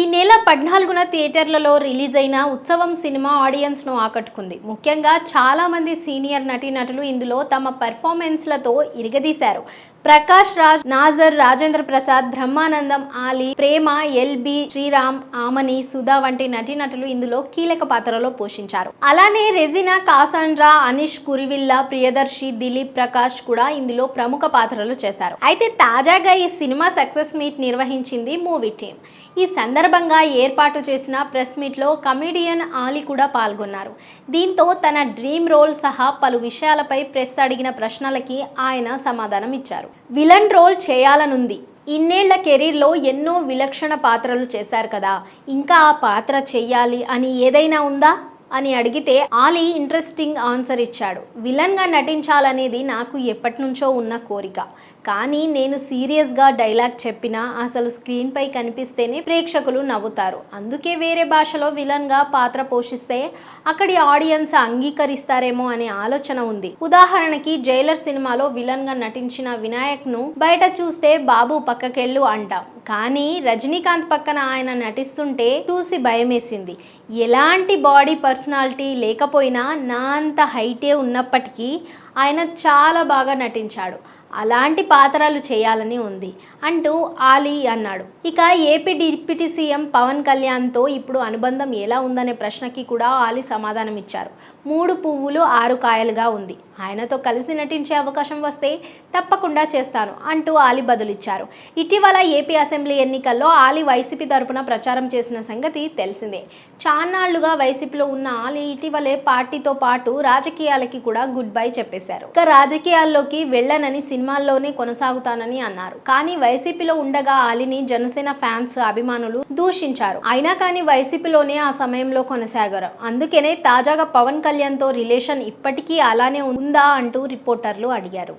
ఈ నెల పద్నాలుగున థియేటర్లలో రిలీజ్ అయిన ఉత్సవం సినిమా ఆడియన్స్ను ఆకట్టుకుంది. ముఖ్యంగా చాలామంది సీనియర్ నటీనటులు ఇందులో తమ పెర్ఫార్మెన్స్లతో ఇరగదీశారు. ప్రకాష్ రాజ్ నాజర్ రాజేంద్ర ప్రసాద్ బ్రహ్మానందం ఆలీ ప్రేమ ఎల్బి శ్రీరామ్ ఆమని సుధా వంటి నటీనటులు ఇందులో కీలక పాత్రలో పోషించారు. అలానే రెజినా కాసాండ్రా అనిష్ కురివిల్లా ప్రియదర్శి దిలీప్ ప్రకాష్ కూడా ఇందులో ప్రముఖ పాత్రలు చేశారు. అయితే తాజాగా ఈ సినిమా సక్సెస్ మీట్ నిర్వహించింది మూవీ టీం ఈ సందర్భంగా ఏర్పాటు చేసిన ప్రెస్ మీట్లో కమెడియన్ ఆలీ కూడా పాల్గొన్నారు. దీంతో తన డ్రీమ్ రోల్ సహా పలు విషయాలపై ప్రెస్ అడిగిన ప్రశ్నలకి ఆయన సమాధానం ఇచ్చారు విలన్ రోల్ చేయాలనుంది. ఇన్నేళ్ళ కెరీర్లో ఎన్నో విలక్షణ పాత్రలు చేశారు కదా. ఇంకా ఆ పాత్ర చెయ్యాలి అని ఏదైనా ఉందా? అని అడిగితే ఆలీ ఇంట్రెస్టింగ్ ఆన్సర్ ఇచ్చాడు. విలన్గా నటించాలనేది నాకు ఎప్పటి నుంచో ఉన్న కోరిక. కానీ నేను సీరియస్గా డైలాగ్ చెప్పినా అసలు స్క్రీన్పై కనిపిస్తేనే ప్రేక్షకులు నవ్వుతారు. అందుకే వేరే భాషలో విలన్గా పాత్ర పోషిస్తే అక్కడి ఆడియన్స్ అంగీకరిస్తారేమో అనే ఆలోచన ఉంది. ఉదాహరణకి జైలర్ సినిమాలో విలన్గా నటించిన వినాయక్ను బయట చూస్తే బాబు పక్కకెళ్ళు అంటాం. కానీ రజనీకాంత్ పక్కన ఆయన నటిస్తుంటే చూసి భయమేసింది. ఎలాంటి బాడీ పర్సనాలిటీ లేకపోయినా నా అంత హైటే ఉన్నప్పటికీ ఆయన చాలా బాగా నటించాడు. అలాంటి పాత్రలు చేయాలని ఉంది అంటూ ఆలీ అన్నాడు. ఇక ఏపీ డిప్యూటీ సీఎం పవన్ కళ్యాణ్తో ఇప్పుడు అనుబంధం ఎలా ఉందనే ప్రశ్నకి కూడా ఆలీ సమాధానం ఇచ్చారు. మూడు పువ్వులు ఆరు కాయలుగా ఉంది. ఆయనతో కలిసి నటించే అవకాశం వస్తే తప్పకుండా చేస్తాను అంటూ ఆలీ బదులిచ్చారు. ఇటీవల ఏపీ అసెంబ్లీ ఎన్నికల్లో ఆలీ వైసీపీ తరపున ప్రచారం చేసిన సంగతి తెలిసిందే. చాన్నాళ్ళుగా వైసీపీలో ఉన్న ఆలీ ఇటీవలే పార్టీతో పాటు రాజకీయాలకి కూడా గుడ్ బై చెప్పేశారు. ఇక రాజకీయాల్లోకి వెళ్ళనని సినిమా సినిమాల్లోనే కొనసాగుతానని అన్నారు. కానీ వైసీపీలో ఉండగా అలీని జనసేన ఫ్యాన్స్ అభిమానులు దూషించారు. అయినా కానీ వైసీపీలోనే ఆ సమయంలో కొనసాగారు. అందుకనే తాజాగా పవన్ కళ్యాణ్తో రిలేషన్ ఇప్పటికీ అలానే ఉందా అంటూ రిపోర్టర్లు అడిగారు.